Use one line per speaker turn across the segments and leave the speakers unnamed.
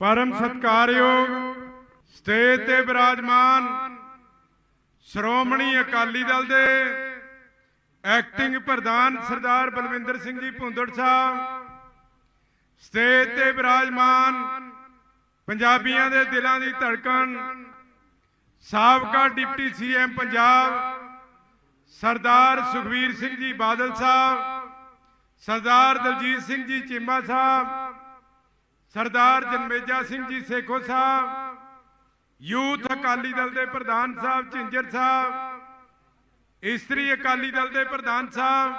ਪਰਮ ਸਤਕਾਰਯੋਗ ਸਟੇਜ ਤੇ ਬਿਰਾਜਮਾਨ ਸ਼੍ਰੋਮਣੀ ਅਕਾਲੀ ਦਲ ਦੇ ਐਕਟਿੰਗ ਪ੍ਰਧਾਨ ਸਰਦਾਰ ਬਲਵਿੰਦਰ ਸਿੰਘ ਜੀ ਭੁੰਦੜ ਸਾਹਿਬ ਸਟੇਜ ਤੇ ਬਿਰਾਜਮਾਨ ਪੰਜਾਬੀਆਂ ਦੇ ਦਿਲਾਂ ਦੀ ਧੜਕਣ, ਸਾਬਕਾ ਡਿਪਟੀ ਸੀਐਮ ਪੰਜਾਬ ਸਰਦਾਰ ਸੁਖਵੀਰ ਸਿੰਘ ਜੀ ਬਾਦਲ ਸਾਹਿਬ, ਸਰਦਾਰ ਦਲਜੀਤ ਸਿੰਘ ਜੀ ਚੀਮਾ ਸਾਹਿਬ ਸਰਦਾਰ ਜਨਮੇਜਾ ਸਿੰਘ ਜੀ ਸੇਖੋ ਸਾਹਿਬ, ਯੂਥ ਅਕਾਲੀ ਦਲ ਦੇ ਪ੍ਰਧਾਨ ਸਾਹਿਬ ਝਿੰਜਰ ਸਾਹਿਬ, ਇਸਤਰੀ ਅਕਾਲੀ ਦਲ ਦੇ ਪ੍ਰਧਾਨ ਸਾਹਿਬ,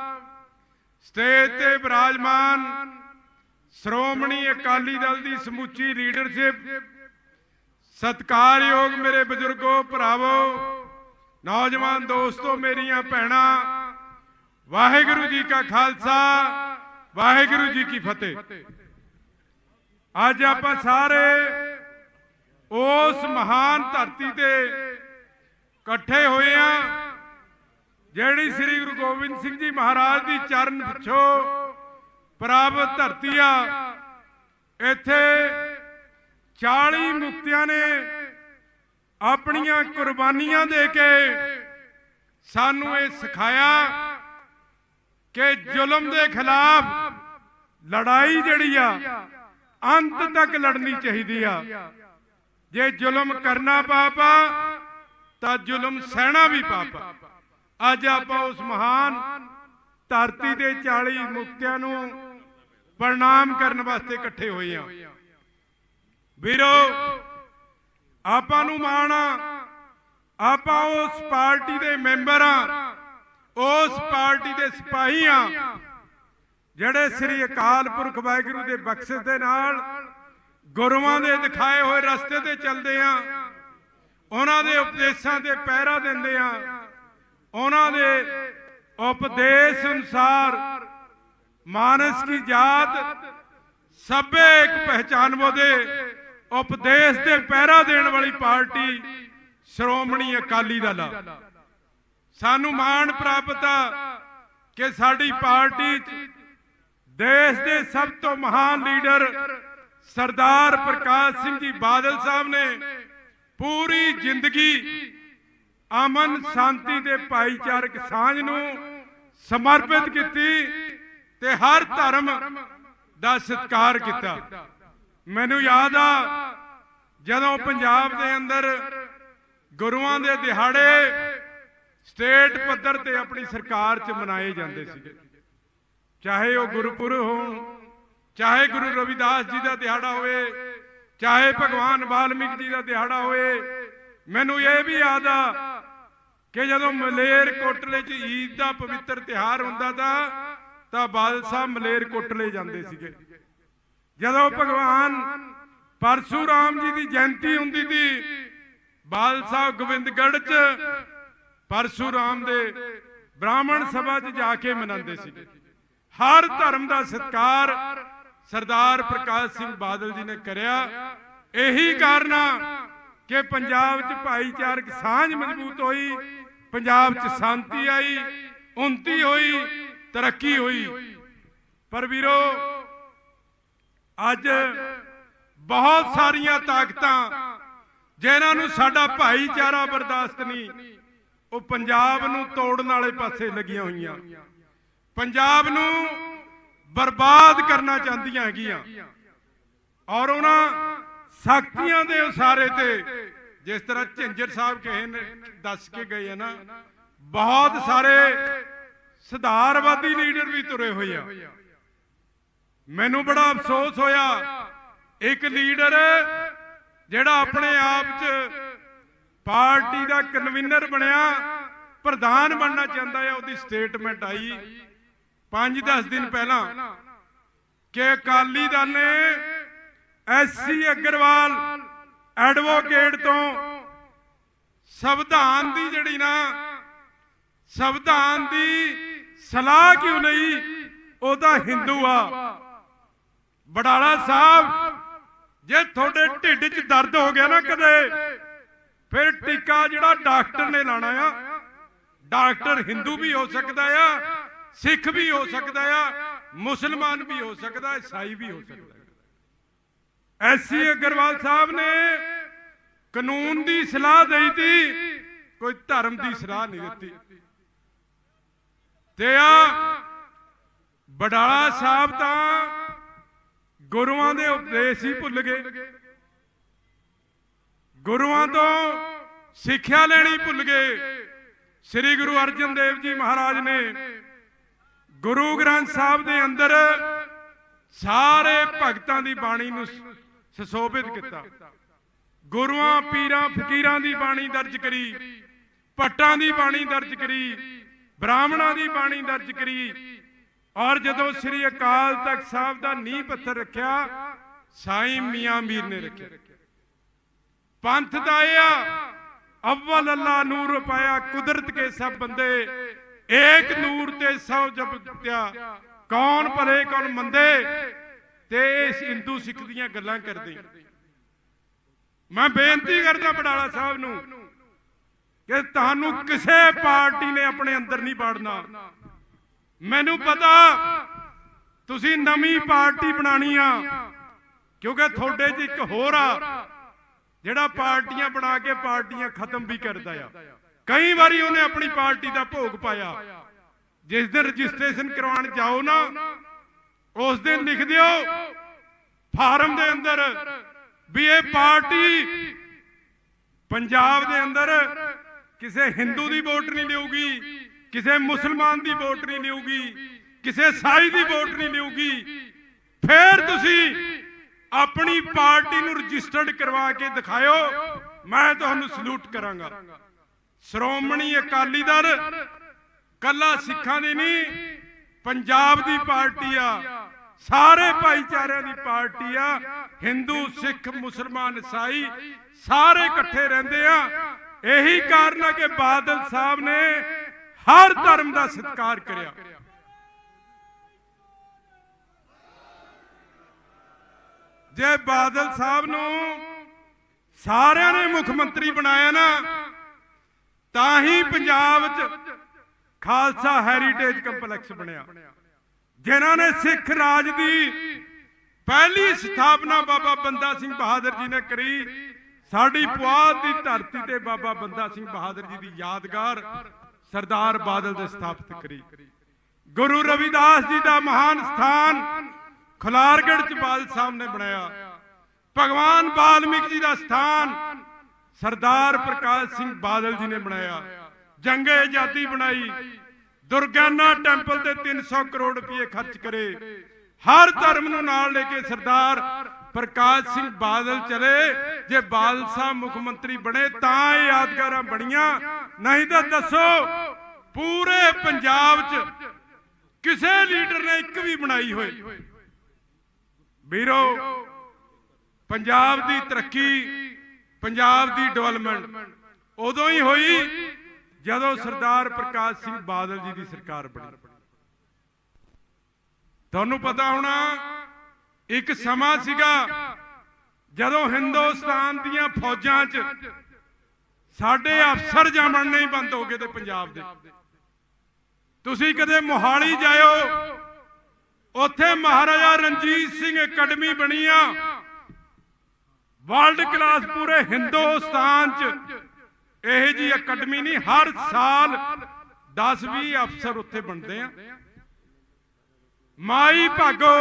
ਸਟੇਜ ਤੇ ਵਿਰਾਜਮਾਨ ਸ਼੍ਰੋਮਣੀ ਅਕਾਲੀ ਦਲ ਦੀ ਸਮੁੱਚੀ ਲੀਡਰਸ਼ਿਪ, ਸਤਕਾਰਯੋਗ ਮੇਰੇ ਬਜ਼ੁਰਗੋ, ਭਰਾਵੋ, ਨੌਜਵਾਨ ਦੋਸਤੋ, ਮੇਰੀਆਂ ਭੈਣਾਂ, ਵਾਹਿਗੁਰੂ ਜੀ ਕਾ ਖਾਲਸਾ, ਵਾਹਿਗੁਰੂ ਜੀ ਕੀ ਫਤਿਹ। ਅੱਜ ਆਪਾਂ ਸਾਰੇ ਉਸ ਮਹਾਨ ਧਰਤੀ ਤੇ ਇਕੱਠੇ ਹੋਏ ਆ ਜਿਹੜੀ ਸ੍ਰੀ ਗੁਰੂ ਗੋਬਿੰਦ ਸਿੰਘ ਜੀ ਮਹਾਰਾਜ ਦੀ ਚਰਨ ਪਿਛੋ, ਪ੍ਰਾਪਤ ਧਰਤੀ ਆ। ਇੱਥੇ 40 ਮੁਕਤਿਆਂ ਨੇ ਆਪਣੀਆਂ ਕੁਰਬਾਨੀਆਂ ਦੇ ਕੇ ਸਾਨੂੰ ਇਹ ਸਿਖਾਇਆ ਕਿ ਜ਼ੁਲਮ ਦੇ ਖਿਲਾਫ ਲੜਾਈ ਜਿਹੜੀ ਆ ਅੰਤ ਤੱਕ ਲੜਨੀ ਚਾਹੀਦੀ ਆ। ਜੇ ਜ਼ੁਲਮ ਕਰਨਾ ਪਾਪ ਆ, ਤਾਂ ਜ਼ੁਲਮ ਸਹਿਣਾ ਵੀ ਪਾਪ ਆ। ਅੱਜ ਆਪਾਂ ਉਸ ਮਹਾਨ ਧਰਤੀ ਦੇ 40 ਮੁਕਤਿਆਂ ਨੂੰ ਪ੍ਰਣਾਮ ਕਰਨ ਵਾਸਤੇ ਇਕੱਠੇ ਹੋਏ ਆ। ਵੀਰੋ, ਆਪਾਂ ਨੂੰ ਮਾਣ ਆ। ਆਪਾਂ ਉਸ ਪਾਰਟੀ ਦੇ ਮੈਂਬਰ ਆ। ਉਸ ਪਾਰਟੀ ਦੇ ਸਿਪਾਹੀ ਆ। ਜਿਹੜੇ ਸ੍ਰੀ ਅਕਾਲ ਪੁਰਖ ਵਾਹਿਗੁਰੂ ਦੇ ਬਖਸ਼ਿਸ਼ ਦੇ ਨਾਲ ਗੁਰੂਆਂ ਦੇ ਦਿਖਾਏ ਹੋਏ ਰਸਤੇ ਤੇ ਚੱਲਦੇ ਆ, ਉਹਨਾਂ ਦੇ ਉਪਦੇਸ਼ਾਂ ਤੇ ਪਹਿਰਾ ਦਿੰਦੇ ਆ, ਉਹਨਾਂ ਦੇ ਉਪਦੇਸ਼ ਅਨੁਸਾਰ ਮਾਨਸ ਕੀ ਜਾਤ ਸਭੇ ਇੱਕ ਪਹਿਚਾਨਵੋ ਦੇ ਉਪਦੇਸ਼ ਤੇ ਪਹਿਰਾ ਦੇਣ ਵਾਲੀ ਪਾਰਟੀ ਸ਼੍ਰੋਮਣੀ ਅਕਾਲੀ ਦਲ ਆ। ਸਾਨੂੰ ਮਾਣ ਪ੍ਰਾਪਤ ਆ ਕਿ ਸਾਡੀ ਪਾਰਟੀ 'ਚ ਦੇਸ਼ ਦੇ ਸਭ ਤੋਂ ਮਹਾਨ ਲੀਡਰ ਸਰਦਾਰ ਪ੍ਰਕਾਸ਼ ਸਿੰਘ ਜੀ ਬਾਦਲ ਸਾਹਿਬ ਨੇ ਪੂਰੀ ਜ਼ਿੰਦਗੀ ਅਮਨ ਸ਼ਾਂਤੀ ਤੇ ਭਾਈਚਾਰਕ ਸਾਂਝ ਨੂੰ ਸਮਰਪਿਤ ਕੀਤੀ ਤੇ ਹਰ ਧਰਮ ਦਾ ਸਤਿਕਾਰ ਕੀਤਾ। ਮੈਨੂੰ ਯਾਦ ਆ, ਜਦੋਂ ਪੰਜਾਬ ਦੇ ਅੰਦਰ ਗੁਰੂਆਂ ਦੇ ਦਿਹਾੜੇ ਸਟੇਟ ਪੱਧਰ ਤੇ ਆਪਣੀ ਸਰਕਾਰ 'ਚ ਮਨਾਏ ਜਾਂਦੇ ਸੀਗੇ। ਚਾਹੇ ਉਹ ਗੁਰਪੁਰਬ ਹੋਣ, ਚਾਹੇ ਗੁਰੂ ਰਵਿਦਾਸ ਜੀ ਦਾ ਦਿਹਾੜਾ ਹੋਵੇ, ਚਾਹੇ ਭਗਵਾਨ ਵਾਲਮੀਕ ਜੀ ਦਾ ਦਿਹਾੜਾ ਹੋਵੇ, ਮੈਨੂੰ ਇਹ ਵੀ ਯਾਦ ਆ ਕਿ ਜਦੋਂ ਮਲੇਰ ਕੋਟਲੇ 'ਚ ਈਦ ਦਾ ਪਵਿੱਤਰ ਤਿਹਾਰ ਹੁੰਦਾ ਤਾਂ ਤਾਂ ਬਾਦਲ ਸਾਹਿਬ ਮਲੇਰ ਕੋਟਲੇ ਜਾਂਦੇ ਸੀਗੇ। ਜਦੋਂ ਭਗਵਾਨ ਪਰਸ਼ੂਰਾਮ ਜੀ ਦੀ ਜਯੰਤੀ ਹੁੰਦੀ ਸੀ ਬਾਦਲ ਸਾਹਿਬ ਗੋਬਿੰਦਗੜ੍ਹ 'ਚ ਪਰਸ਼ੂਰਾਮ ਦੇ ਬ੍ਰਾਹਮਣ ਸਭਾ 'ਚ ਜਾ ਕੇ ਮਨਾਉਂਦੇ ਸੀਗੇ। ਹਰ ਧਰਮ ਦਾ ਸਤਿਕਾਰ ਸਰਦਾਰ ਪ੍ਰਕਾਸ਼ ਸਿੰਘ ਬਾਦਲ ਜੀ ਨੇ ਕਰਿਆ। ਇਹੀ ਕਾਰਨ ਆ ਕਿ ਪੰਜਾਬ 'ਚ ਭਾਈਚਾਰਕ ਸਾਂਝ ਮਜ਼ਬੂਤ ਹੋਈ, ਪੰਜਾਬ 'ਚ ਸ਼ਾਂਤੀ ਆਈ ਉન્નਤੀ ਹੋਈ, ਤਰੱਕੀ ਹੋਈ। ਪਰ ਵੀਰੋ, ਅੱਜ ਬਹੁਤ ਸਾਰੀਆਂ ਤਾਕਤਾਂ ਜਿਨ੍ਹਾਂ ਨੂੰ ਸਾਡਾ ਭਾਈਚਾਰਾ ਬਰਦਾਸ਼ਤ ਨਹੀਂ, ਉਹ ਪੰਜਾਬ ਨੂੰ ਤੋੜਨ ਵਾਲੇ ਪਾਸੇ ਲੱਗੀਆਂ ਹੋਈਆਂ। ਪੰਜਾਬ ਨੂੰ ਬਰਬਾਦ ਕਰਨਾ ਚਾਹੁੰਦੀਆਂ ਹੈਗੀਆਂ। ਔਰ ਉਹਨਾਂ ਸ਼ਕਤੀਆਂ ਦੇ ਉਸਾਰੇ ਤੇ ਜਿਸ ਤਰ੍ਹਾਂ ਝਿੰਜਰ ਸਾਹਿਬ ਕਹੇ ਨੇ ਦੱਸ ਕੇ ਗਏ ਆ ਨਾ, ਬਹੁਤ ਸਾਰੇ ਸੁਧਾਰਵਾਦੀ ਲੀਡਰ ਵੀ ਤੁਰੇ ਹੋਏ ਆ। ਮੈਨੂੰ ਬੜਾ ਅਫਸੋਸ ਹੋਇਆ, ਇੱਕ ਲੀਡਰ ਜਿਹੜਾ ਆਪਣੇ ਆਪ 'ਚ ਪਾਰਟੀ ਦਾ ਕਨਵੀਨਰ ਬਣਿਆ, ਪ੍ਰਧਾਨ ਬਣਨਾ ਚਾਹੁੰਦਾ ਆ, ਉਹਦੀ ਸਟੇਟਮੈਂਟ ਆਈ 5-10 ਦਿਨ ਪਹਿਲਾਂ ਕਿ ਅਕਾਲੀ ਦਲ ਨੇ ਐਸਸੀ ਅਗਰਵਾਲ ਐਡਵੋਕੇਟ ਤੋਂ ਸੰਵਿਧਾਨ ਦੀ ਜਿਹੜੀ ਨਾ ਸੰਵਿਧਾਨ ਦੀ ਸਲਾਹ ਕਿਉਂ ਲਈ ਉਹ ਤਾਂ ਹਿੰਦੂ ਆ। ਬਡਾਲਾ ਸਾਹਿਬ ਜੇ ਤੁਹਾਡੇ ਢਿੱਡ 'ਚ ਦਰਦ ਹੋ ਗਿਆ ਨਾ ਕਦੇ ਫਿਰ ਟੀਕਾ ਜਿਹੜਾ ਡਾਕਟਰ ਨੇ ਲਾਣਾ ਆ। ਡਾਕਟਰ ਹਿੰਦੂ ਵੀ ਹੋ ਸਕਦਾ ਆ। ਸਿੱਖ ਵੀ ਹੋ ਸਕਦਾ ਆ, ਮੁਸਲਮਾਨ ਵੀ ਹੋ ਸਕਦਾ, ਈਸਾਈ ਵੀ ਹੋ ਸਕਦਾ ਹੈ ਐਸੀ ਅਗਰਵਾਲ ਸਾਹਿਬ ਨੇ ਕਾਨੂੰਨ ਦੀ ਸਲਾਹ ਦੇਈ ਤੀ, ਕੋਈ ਧਰਮ ਦੀ ਸਲਾਹ ਨਹੀਂ ਦਿੱਤੀ। ਤੇ ਆ ਬਡਾਲਾ ਸਾਹਿਬ ਤਾਂ ਗੁਰੂਆਂ ਦੇ ਉਪਦੇਸ਼ ਹੀ ਭੁੱਲ ਗਏ। ਗੁਰੂਆਂ ਤੋਂ ਸਿੱਖਿਆ ਲੈਣੀ ਭੁੱਲ ਗਏ। ਸ੍ਰੀ ਗੁਰੂ ਅਰਜਨ ਦੇਵ ਜੀ ਮਹਾਰਾਜ ਨੇ ਗੁਰੂ ਗ੍ਰੰਥ ਸਾਹਿਬ ਦੇ ਅੰਦਰ ਸਾਰੇ ਭਗਤਾਂ ਦੀ ਬਾਣੀ ਨੂੰ ਸੁਸ਼ੋਭਿਤ ਕੀਤਾ। ਗੁਰੂਆਂ, ਪੀਰਾਂ, ਫਕੀਰਾਂ ਦੀ ਬਾਣੀ ਦਰਜ ਕਰੀ, ਭੱਟਾਂ ਦੀ ਬਾਣੀ ਦਰਜ ਕਰੀ, ਬ੍ਰਾਹਮਣਾਂ ਦੀ ਬਾਣੀ ਦਰਜ ਕਰੀ ਔਰ ਜਦੋਂ ਸ੍ਰੀ ਅਕਾਲ ਤਖਤ ਸਾਹਿਬ ਦਾ ਨੀਂਹ ਪੱਥਰ ਰੱਖਿਆ, ਸਾਈਂ ਮੀਆਂ ਮੀਰ ਨੇ ਰੱਖਿਆ। ਪੰਥ ਦਾ ਇਹ ਆ, ਅਵਲ ਅੱਲਾ ਨੂਰ ਪਾਇਆ ਕੁਦਰਤ ਕੇ ਸਭ ਬੰਦੇ ਏਕ ਨੂਰ ਤੇ ਸਭ ਜਬ ਕੌਣ ਭਲੇ, ਕੌਣ ਮੰਦੇ? ਤੇ ਇਸ ਹਿੰਦੂ ਸਿੱਖ ਦੀਆਂ ਗੱਲਾਂ ਕਰਦੇ। ਮੈਂ ਬੇਨਤੀ ਕਰਦਾ ਬਡਾਲਾ ਸਾਹਿਬ ਨੂੰ ਕਿ ਤੁਹਾਨੂੰ ਕਿਸੇ ਪਾਰਟੀ ਨੇ ਆਪਣੇ ਅੰਦਰ ਨਹੀਂ ਬਾੜਨਾ ਮੈਨੂੰ ਪਤਾ ਤੁਸੀਂ ਨਵੀਂ ਪਾਰਟੀ ਬਣਾਣੀ ਆ, ਕਿਉਂਕਿ ਤੁਹਾਡੇ 'ਚ ਇੱਕ ਹੋਰ ਆ, ਜਿਹੜਾ ਪਾਰਟੀਆਂ ਬਣਾ ਕੇ ਪਾਰਟੀਆਂ ਖਤਮ ਵੀ ਕਰਦਾ ਆ। ਕਈ ਵਾਰੀ ਉਹਨੇ ਆਪਣੀ ਪਾਰਟੀ ਦਾ ਭੋਗ ਪਾਇਆ। ਜਿਸ ਦਿਨ ਰਜਿਸਟ੍ਰੇਸ਼ਨ ਕਰਵਾਉਣ ਜਾਓ ਨਾ, ਉਸ ਦਿਨ ਲਿਖ ਦਿਓ, ਫਾਰਮ ਦੇ ਅੰਦਰ ਵੀ ਇਹ ਪਾਰਟੀ ਪੰਜਾਬ ਦੇ ਅੰਦਰ ਕਿਸੇ ਹਿੰਦੂ ਦੀ ਵੋਟ ਨਹੀਂ ਲਿਊਗੀ ਕਿਸੇ ਮੁਸਲਮਾਨ ਦੀ ਵੋਟ ਨਹੀਂ ਲਿਊਗੀ ਕਿਸੇ ਸਾਈ ਦੀ ਵੋਟ ਨਹੀਂ ਲਿਊਗੀ ਫੇਰ ਤੁਸੀਂ ਆਪਣੀ ਪਾਰਟੀ ਨੂੰ ਰਜਿਸਟਰਡ ਕਰਵਾ ਕੇ ਦਿਖਾਇਓ, ਮੈਂ ਤੁਹਾਨੂੰ ਸਲੂਟ ਕਰਾਂਗਾ। ਸ਼੍ਰੋਮਣੀ ਅਕਾਲੀ ਦਲ ਕੱਲਾ ਸਿੱਖਾਂ ਦੀ ਨਹੀਂ, ਪੰਜਾਬ ਦੀ ਪਾਰਟੀ ਆ। ਸਾਰੇ ਭਾਈਚਾਰਿਆਂ ਦੀ ਪਾਰਟੀ ਆ। ਹਿੰਦੂ, ਸਿੱਖ, ਮੁਸਲਮਾਨ ਈਸਾਈ ਸਾਰੇ ਇਕੱਠੇ ਰਹਿੰਦੇ ਆ। ਇਹੀ ਕਾਰਨ ਹੈ ਕਿ ਬਾਦਲ ਸਾਹਿਬ ਨੇ ਹਰ ਧਰਮ ਦਾ ਸਤਿਕਾਰ ਕਰਿਆ। ਜੇ ਬਾਦਲ ਸਾਹਿਬ ਨੂੰ ਸਾਰਿਆਂ ਨੇ ਮੁੱਖ ਮੰਤਰੀ ਬਣਾਇਆ ਨਾ ਤਾਂ ਹੀ ਪੰਜਾਬ 'ਚ ਖਾਲਸਾ ਹੈਰੀਟੇਜ ਕੰਪਲੈਕਸ ਬਣਿਆ। ਜਿਨ੍ਹਾਂ ਨੇ ਸਿੱਖ ਰਾਜ ਦੀ ਪਹਿਲੀ ਸਥਾਪਨਾ ਬਾਬਾ ਬੰਦਾ ਸਿੰਘ ਬਹਾਦਰ ਜੀ ਨੇ ਕਰੀ, ਸਾਡੀ ਪੁਆਧ ਦੀ ਧਰਤੀ ਤੇ ਬਾਬਾ ਬੰਦਾ ਸਿੰਘ ਬਹਾਦਰ ਜੀ ਦੀ ਯਾਦਗਾਰ ਸਰਦਾਰ ਬਾਦਲ ਦੇ ਸਥਾਪਿਤ ਕਰੀ। ਗੁਰੂ ਰਵਿਦਾਸ ਜੀ ਦਾ ਮਹਾਨ ਸਥਾਨ ਖੁਲਾਰਗੜ੍ਹ ਚ ਬਾਲ ਸਾਹਿਬ ਨੇ ਬਣਾਇਆ। ਭਗਵਾਨ ਵਾਲਮੀਕ ਜੀ ਦਾ ਸਥਾਨ ਸਰਦਾਰ ਪ੍ਰਕਾਸ਼ ਸਿੰਘ ਬਾਦਲ ਜੀ ਨੇ ਬਣਾਇਆ। ਜੰਗੇ ਆਜ਼ਾਦੀ ਬਣਾਈ। ਦੁਰਗਿਆਨਾ ਟੈਂਪਲ ਤੇ 300 ਕਰੋੜ ਰੁਪਏ ਖਰਚ ਕਰੇ। ਹਰ ਧਰਮ ਨੂੰ ਨਾਲ ਲੈ ਕੇ ਸਰਦਾਰ ਪ੍ਰਕਾਸ਼ ਸਿੰਘ ਬਾਦਲ ਚਲੇ। ਜੇ ਬਾਦਲ ਸਾਹਿਬ ਮੁੱਖ ਮੰਤਰੀ ਬਣੇ ਤਾਂ ਇਹ ਯਾਦਗਾਰਾਂ ਬਣੀਆਂ। ਨਹੀਂ ਤਾਂ ਦੱਸੋ, ਪੂਰੇ ਪੰਜਾਬ 'ਚ ਕਿਸੇ ਲੀਡਰ ਨੇ ਇੱਕ ਵੀ ਬਣਾਈ ਹੋਈ। ਵੀਰੋ, ਪੰਜਾਬ ਦੀ ਤਰੱਕੀ ਪੰਜਾਬ ਦੀ ਡਿਵੈਲਪਮੈਂਟ ਉਦੋਂ ਹੀ ਹੋਈ ਜਦੋਂ ਸਰਦਾਰ ਪ੍ਰਕਾਸ਼ ਸਿੰਘ ਬਾਦਲ ਜੀ ਦੀ ਸਰਕਾਰ ਬਣੀ। ਤੁਹਾਨੂੰ ਪਤਾ ਹੋਣਾ, ਇੱਕ ਸਮਾਂ ਸੀਗਾ ਜਦੋਂ ਹਿੰਦੁਸਤਾਨ ਦੀਆਂ ਫੌਜਾਂ 'ਚ ਸਾਡੇ ਅਫਸਰ ਜਾਮਣਨੇ ਹੀ ਬੰਦ ਹੋ ਗਏ ਤੇ ਪੰਜਾਬ ਦੇ। ਤੁਸੀਂ ਕਦੇ ਮੋਹਾਲੀ ਜਾਇਓ, ਉੱਥੇ ਮਹਾਰਾਜਾ ਰਣਜੀਤ ਸਿੰਘ ਅਕੈਡਮੀ ਬਣੀ ਆ। ਵਰਲਡ ਕਲਾਸ ਪੂਰੇ ਹਿੰਦੁਸਤਾਨ 'ਚ। ਇਹ ਜੀ ਅਕੈਡਮੀ ਨਹੀਂ ਹਰ ਸਾਲ 10-20 ਅਫਸਰ ਉੱਥੇ ਬਣਦੇ ਆ। ਮਾਈ ਭਾਗੋ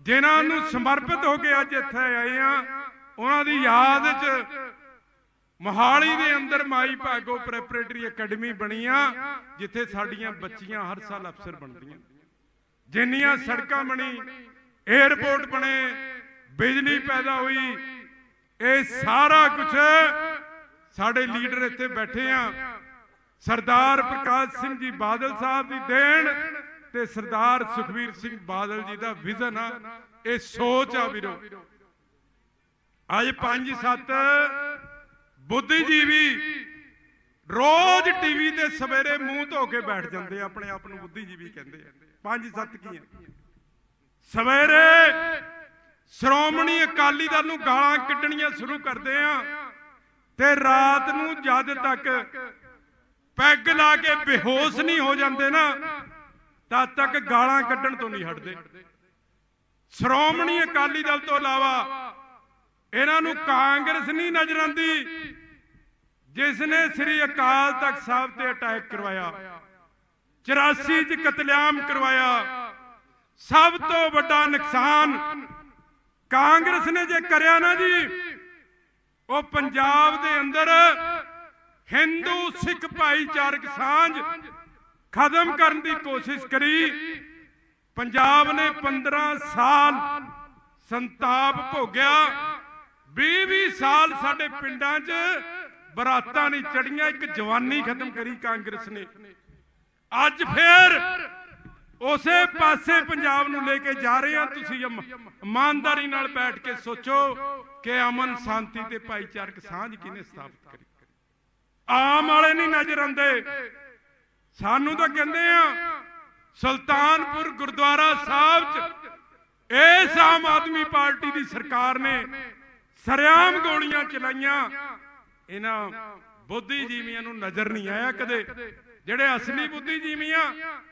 ਜਿਨ੍ਹਾਂ ਨੂੰ ਸਮਰਪਿਤ ਹੋ ਕੇ ਅੱਜ ਇੱਥੇ ਆਏ ਆ ਉਹਨਾਂ ਦੀ ਯਾਦ 'ਚ ਮੋਹਾਲੀ ਦੇ ਅੰਦਰ ਮਾਈ ਭਾਗੋ ਪ੍ਰੈਪਰੇਟਰੀ ਅਕੈਡਮੀ ਬਣੀ ਆ ਜਿੱਥੇ ਸਾਡੀਆਂ ਬੱਚੀਆਂ ਹਰ ਸਾਲ ਅਫਸਰ ਬਣਦੀਆਂ। ਜਿੰਨੀਆਂ ਸੜਕਾਂ ਬਣੀ 에ਅਰਪੋਰਟ ਬਣੇ ਬਿਜਲੀ ਪੈਦਾ ਹੋਈ। ਇਹ ਸਾਰਾ ਕੁਝ ਸਾਡੇ ਲੀਡਰ ਇੱਥੇ ਬੈਠੇ ਆ। ਸਰਦਾਰ ਪ੍ਰਕਾਸ਼ ਸਿੰਘ ਜੀ ਬਾਦਲ ਸਾਹਿਬ ਦੀ ਦੇਣ ਤੇ ਸਰਦਾਰ ਸੁਖਵੀਰ ਸਿੰਘ ਬਾਦਲ ਜੀ ਦਾ ਵਿਜ਼ਨ ਆ। ਇਹ ਸੋਚ ਆ ਵੀਰੋ। ਅੱਜ 5 7 ਬੁੱਧੀਜੀਵੀ ਰੋਜ਼ ਟੀਵੀ ਤੇ ਸਵੇਰੇ ਮੂੰਹ ਧੋ ਕੇ ਬੈਠ ਜਾਂਦੇ ਆਪਣੇ ਆਪ ਨੂੰ ਬੁੱਧੀਜੀਵੀ ਕਹਿੰਦੇ ਆ। ਪੰਜ ਸੱਤ ਕੀ ਆ? ਸਵੇਰੇ ਸ਼੍ਰੋਮਣੀ ਅਕਾਲੀ ਦਲ ਨੂੰ ਗਾਲਾਂ ਕੱਢਣੀਆਂ ਸ਼ੁਰੂ ਕਰਦੇ ਆ ਤੇ ਰਾਤ ਨੂੰ ਜਦ ਤੱਕ ਪੈਗ ਲਾ ਕੇ ਬੇਹੋਸ਼ ਨਹੀਂ ਹੋ ਜਾਂਦੇ ਨਾ, ਤਦ ਤੱਕ ਗਾਲਾਂ ਕੱਢਣ ਤੋਂ ਨਹੀਂ ਹਟਦੇ। ਸ਼੍ਰੋਮਣੀ ਅਕਾਲੀ ਦਲ ਤੋਂ ਇਲਾਵਾ ਇਹਨਾਂ ਨੂੰ ਕਾਂਗਰਸ ਨਹੀਂ ਨਜ਼ਰ ਆਉਂਦੀ, ਜਿਸ ਨੇ ਸ੍ਰੀ ਅਕਾਲ ਤਖਤ ਸਾਹਿਬ ਤੇ ਅਟੈਕ ਕਰਵਾਇਆ 84 ਚ ਕਤਲੇਆਮ ਕਰਵਾਇਆ। ਸਭ ਤੋਂ ਵੱਡਾ ਨੁਕਸਾਨ ਕਾਂਗਰਸ ਨੇ ਜੇ ਕਰਿਆ ਨਾ ਜੀ, ਉਹ ਪੰਜਾਬ ਦੇ ਅੰਦਰ ਹਿੰਦੂ, ਸਿੱਖ, ਭਾਈਚਾਰਕ ਸਾਂਝ ਖਤਮ ਕਰਨ ਦੀ ਕੋਸ਼ਿਸ਼ ਕਰੀ। ਪੰਜਾਬ ਨੇ 15 ਸਾਲ ਸੰਤਾਪ ਭੋਗਿਆ। 20-20 ਸਾਲ ਸਾਡੇ ਪਿੰਡਾਂ 'ਚ ਬਰਾਤਾਂ ਨਹੀਂ ਚੜੀਆਂ, ਇੱਕ ਜਵਾਨੀ ਖਤਮ ਕਰੀ ਕਾਂਗਰਸ ਨੇ। ਅੱਜ ਫੇਰ ਉਸੇ ਪਾਸੇ ਪੰਜਾਬ ਨੂੰ ਲੈ ਕੇ ਜਾ ਰਹੇ ਆ ਤੁਸੀਂ ਇਮਾਨਦਾਰੀ ਨਾਲ ਬੈਠ ਕੇ ਸੋਚੋ ਕਿ ਅਮਨ ਸ਼ਾਂਤੀ ਤੇ ਭਾਈਚਾਰਕ ਸਾਂਝ ਕਿਨੇ ਸਥਾਪਿਤ ਕਰੀ? ਆਮ ਵਾਲੇ ਨਹੀਂ ਨਜ਼ਰ ਆਉਂਦੇ। ਸਾਨੂੰ ਤਾਂ ਕਹਿੰਦੇ ਆ, ਸੁਲਤਾਨਪੁਰ ਗੁਰਦੁਆਰਾ ਸਾਹਿਬ ਚ ਇਸ ਆਮ ਆਦਮੀ ਪਾਰਟੀ ਦੀ ਸਰਕਾਰ ਨੇ ਸਰਿਆਮ ਗੋਲੀਆਂ ਚਲਾਈਆਂ। ਇਹਨਾਂ ਬੁੱਧੀਜੀਵੀਆਂ ਨੂੰ ਨਜ਼ਰ ਨਹੀਂ ਆਇਆ ਕਦੇ। ਜਿਹੜੇ ਅਸਲੀ ਬੁੱਧੀਜੀਵੀ ਆ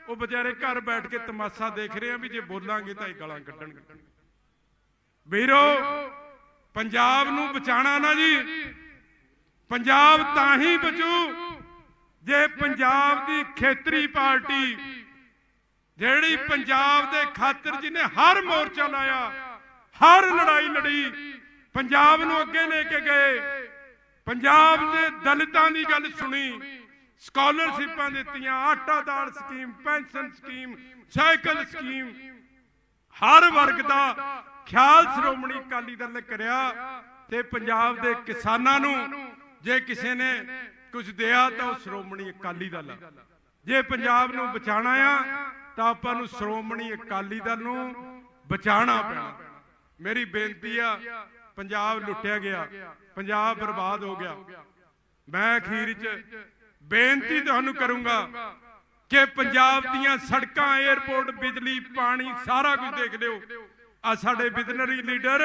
ਉਹ ਵਿਚਾਰੇ ਘਰ ਬੈਠ ਕੇ ਤਮਾਸ਼ਾ ਦੇਖ ਰਹੇ ਆ ਵੀ ਜੇ ਬੋਲਾਂਗੇ ਤਾਂ ਇਹ ਗਾਲਾਂ ਕੱਢਣਗੇ। ਵੀਰੋ, ਪੰਜਾਬ ਨੂੰ ਬਚਾਣਾ ਨਾ ਜੀ, ਪੰਜਾਬ ਤਾਂ ਹੀ ਬਚੂ ਜੇ ਪੰਜਾਬ ਦੀ ਖੇਤਰੀ ਪਾਰਟੀ, ਜਿਹੜੀ ਪੰਜਾਬ ਦੇ ਖਾਤਰ ਜਿਹਨੇ ਹਰ ਮੋਰਚਾ ਲਾਇਆ, ਹਰ ਲੜਾਈ ਲੜੀ, ਪੰਜਾਬ ਨੂੰ ਅੱਗੇ ਲੈ ਕੇ ਗਏ, ਪੰਜਾਬ ਦੇ ਦਲਿਤਾਂ ਦੀ ਗੱਲ ਸੁਣੀ ਸਕਾਲਰਸ਼ਿਪਾਂ ਦਿੱਤੀਆਂ ਆਟਾ ਦਾਲ scheme, pension scheme, cycle scheme. ਹਰ ਵਰਗ ਦਾ ਖਿਆਲ ਸ਼੍ਰੋਮਣੀ ਅਕਾਲੀ ਦਲ ਨੇ ਕਰਿਆ ਤੇ ਪੰਜਾਬ ਦੇ ਕਿਸਾਨਾਂ ਨੂੰ ਜੇ ਕਿਸੇ ਨੇ ਕੁਝ ਦਿਆ ਤਾਂ ਉਹ ਸ਼੍ਰੋਮਣੀ ਅਕਾਲੀ ਦਲ ਜੇ ਪੰਜਾਬ ਨੂੰ ਬਚਾਣਾ ਆ ਤਾਂ ਆਪਾਂ ਨੂੰ ਸ਼੍ਰੋਮਣੀ ਅਕਾਲੀ ਦਲ ਨੂੰ ਬਚਾਣਾ ਪੈਣਾ। ਮੇਰੀ ਬੇਨਤੀ ਆ, ਪੰਜਾਬ ਲੁੱਟਿਆ ਗਿਆ, ਪੰਜਾਬ ਬਰਬਾਦ ਹੋ ਗਿਆ। ਮੈਂ ਅਖੀਰ 'ਚ ਬੇਨਤੀ ਤੁਹਾਨੂੰ ਕਰੂੰਗਾ ਕਿ ਪੰਜਾਬ ਦੀਆਂ ਸੜਕਾਂ 에ਅਰਪੋਰਟ ਬਿਜਲੀ, ਪਾਣੀ ਸਾਰਾ ਕੁਝ ਦੇਖ ਲਿਓ। ਆ ਸਾਡੇ ਵਿਜ਼ਨਰੀ ਲੀਡਰ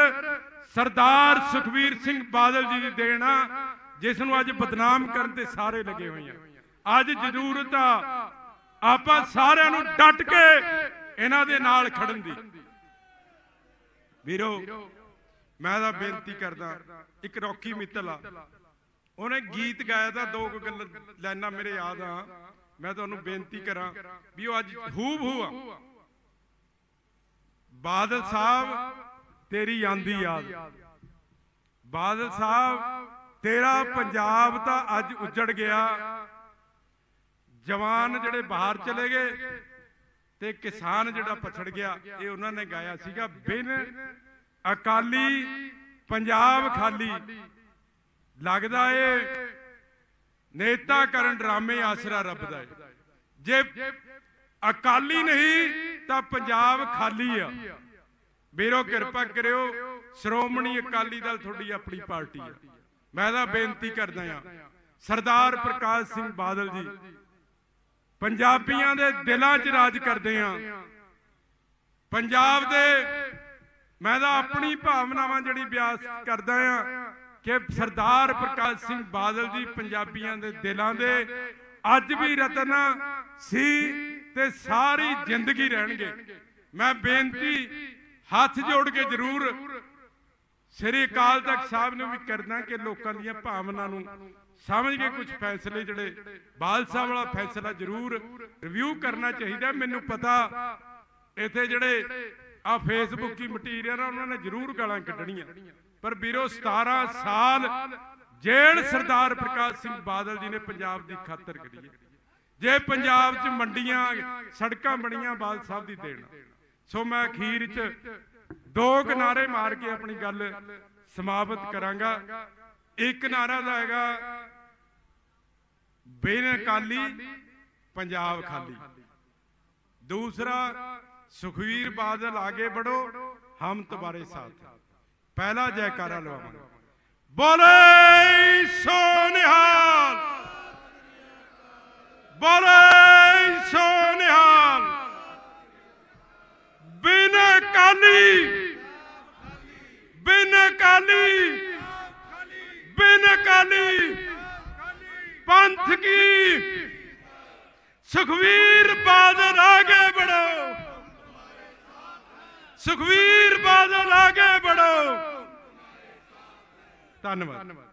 ਸਰਦਾਰ ਸੁਖਵੀਰ ਸਿੰਘ ਬਾਦਲ ਜੀ ਦੀ ਦੇਣ ਜਿਸ ਨੂੰ ਅੱਜ ਬਦਨਾਮ ਕਰਨ ਤੇ ਸਾਰੇ ਲੱਗੇ ਹੋਏ ਆ। ਅੱਜ ਜ਼ਰੂਰਤ ਆ, ਆਪਾਂ ਸਾਰਿਆਂ ਨੂੰ ਡਟ ਕੇ ਇਹਨਾਂ ਦੇ ਨਾਲ ਖੜਨ ਦੀ। ਵੀਰੋ, ਮੈਂ ਤਾਂ ਬੇਨਤੀ ਕਰਦਾ, ਇੱਕ ਰੌਕੀ ਮਿੱਤਲ ਆ। ਉਹਨੇ ਗੀਤ ਗਾਇਆ ਤਾਂ ਦੋ ਕੁ ਗੱਲ ਲਾਈਨਾਂ ਮੇਰੇ ਯਾਦ ਆ। ਮੈਂ ਤੁਹਾਨੂੰ ਬੇਨਤੀ ਕਰਾਂ ਵੀ ਉਹ ਅੱਜ ਹੂਬ ਹੂ ਆ। ਬਾਦਲ ਸਾਹਿਬ ਤੇਰੀ ਆਂਦੀ ਯਾਦ। ਬਾਦਲ ਸਾਹਿਬ ਤੇਰਾ ਪੰਜਾਬ ਤਾਂ ਅੱਜ ਉੱਜੜ ਗਿਆ। ਜਵਾਨ ਜਿਹੜੇ ਬਾਹਰ ਚਲੇ ਗਏ ਤੇ ਕਿਸਾਨ ਜਿਹੜਾ ਪਛੜ ਗਿਆ ਇਹ ਉਹਨਾਂ ਨੇ ਗਾਇਆ ਸੀਗਾ ਬਿਨ ਅਕਾਲੀ ਪੰਜਾਬ ਖਾਲੀ। ਲੱਗਦਾ ਏ, ਨੇਤਾ ਕਰਨ ਡਰਾਮੇ ਆਸਰਾ ਰੱਬ ਦਾ ਏ। ਜੇ ਅਕਾਲੀ ਨਹੀਂ, ਤਾਂ ਪੰਜਾਬ ਖਾਲੀ ਆ। ਵੀਰੋ, ਕਿਰਪਾ ਕਰਿਓ, ਸ਼੍ਰੋਮਣੀ ਅਕਾਲੀ ਦਲ ਤੁਹਾਡੀ ਆਪਣੀ ਪਾਰਟੀ ਆ। ਮੈਂ ਤਾਂ ਬੇਨਤੀ ਕਰਦਾ ਆ, ਸਰਦਾਰ ਪ੍ਰਕਾਸ਼ ਸਿੰਘ ਬਾਦਲ ਜੀ, ਪੰਜਾਬੀਆਂ ਦੇ ਦਿਲਾਂ 'ਚ ਰਾਜ ਕਰਦੇ ਆ। ਪੰਜਾਬ ਦੇ, ਮੈਂ ਤਾਂ ਆਪਣੀ ਭਾਵਨਾਵਾਂ ਜਿਹੜੀ ਵਿਆਸ ਕਰਦਾ ਆ ਕਿ ਸਰਦਾਰ ਪ੍ਰਕਾਸ਼ ਸਿੰਘ ਬਾਦਲ ਜੀ ਪੰਜਾਬੀਆਂ ਦੇ ਦਿਲਾਂ ਦੇ ਅੱਜ ਵੀ ਰਤਨ ਸੀ ਤੇ ਸਾਰੀ ਜ਼ਿੰਦਗੀ ਰਹਿਣਗੇ। ਮੈਂ ਬੇਨਤੀ ਹੱਥ ਜੋੜ ਕੇ ਜ਼ਰੂਰ ਸ੍ਰੀ ਅਕਾਲ ਤਖਤ ਸਾਹਿਬ ਨੂੰ ਵੀ ਕਰਦਾ ਕਿ ਲੋਕਾਂ ਦੀਆਂ ਭਾਵਨਾ ਨੂੰ ਸਮਝ ਕੇ ਕੁਝ ਫੈਸਲੇ ਜਿਹੜੇ ਬਾਲ ਸਾਹਿਬ ਵਾਲਾ ਫੈਸਲਾ ਜ਼ਰੂਰ ਰਿਵਿਊ ਕਰਨਾ ਚਾਹੀਦਾ। ਮੈਨੂੰ ਪਤਾ ਇੱਥੇ ਜਿਹੜੇ ਆ ਫੇਸਬੁੱਕੀ ਮਟੀਰੀਅਲ ਆ, ਉਹਨਾਂ ਨੇ ਜ਼ਰੂਰ ਗਾਲਾਂ ਕੱਢਣੀਆਂ। ਪਰ ਵੀਰੋ 17 ਸਾਲ ਜੇਲ੍ਹ ਸਰਦਾਰ ਪ੍ਰਕਾਸ਼ ਸਿੰਘ ਬਾਦਲ ਜੀ ਨੇ ਪੰਜਾਬ ਦੀ ਖਾਤਰ ਕਰੀ ਜੇ ਪੰਜਾਬ 'ਚ ਮੰਡੀਆਂ, ਸੜਕਾਂ ਬਣੀਆਂ ਬਾਦਲ ਸਾਹਿਬ ਦੀ ਦੇਣ। ਸੋ ਮੈਂ ਅਖੀਰ 'ਚ ਦੋ ਕਿਨਾਰੇ ਮਾਰ ਕੇ ਆਪਣੀ ਗੱਲ ਸਮਾਪਤ ਕਰਾਂਗਾ। ਇੱਕ ਨਾਰਾ ਦਾ ਹੈਗਾ ਬਿਨ ਕਾਲੀ ਪੰਜਾਬ ਖਾਲੀ। ਦੂਸਰਾ, ਸੁਖਵੀਰ ਬਾਦਲ ਆਗੇ ਬੜੋ ਹਮ ਤੁਹਾਰੇ ਸਾਥ। ਪਹਿਲਾ ਜੈਕਾਰਾ ਲਵਾਵਾਂਗੇ। ਬੋਲੇ ਸੋਨਿਹਾਲ। ਬੋਲੇ ਸੋਨਿਹਾਲ। ਬਿਨ ਕਾਲੀ। ਬਿਨ ਕਾਲੀ। ਬਿਨ ਕਾਲੀ। ਪੰਥ ਕੀ। ਸੁਖਵੀਰ ਬਾਦ ਰਾਗੇ ਬੜੋ। ਸੁਖਵੀਰ ਬਾਦਲ ਆਗੇ ਬੜੋ। ਧੰਨਵਾਦ।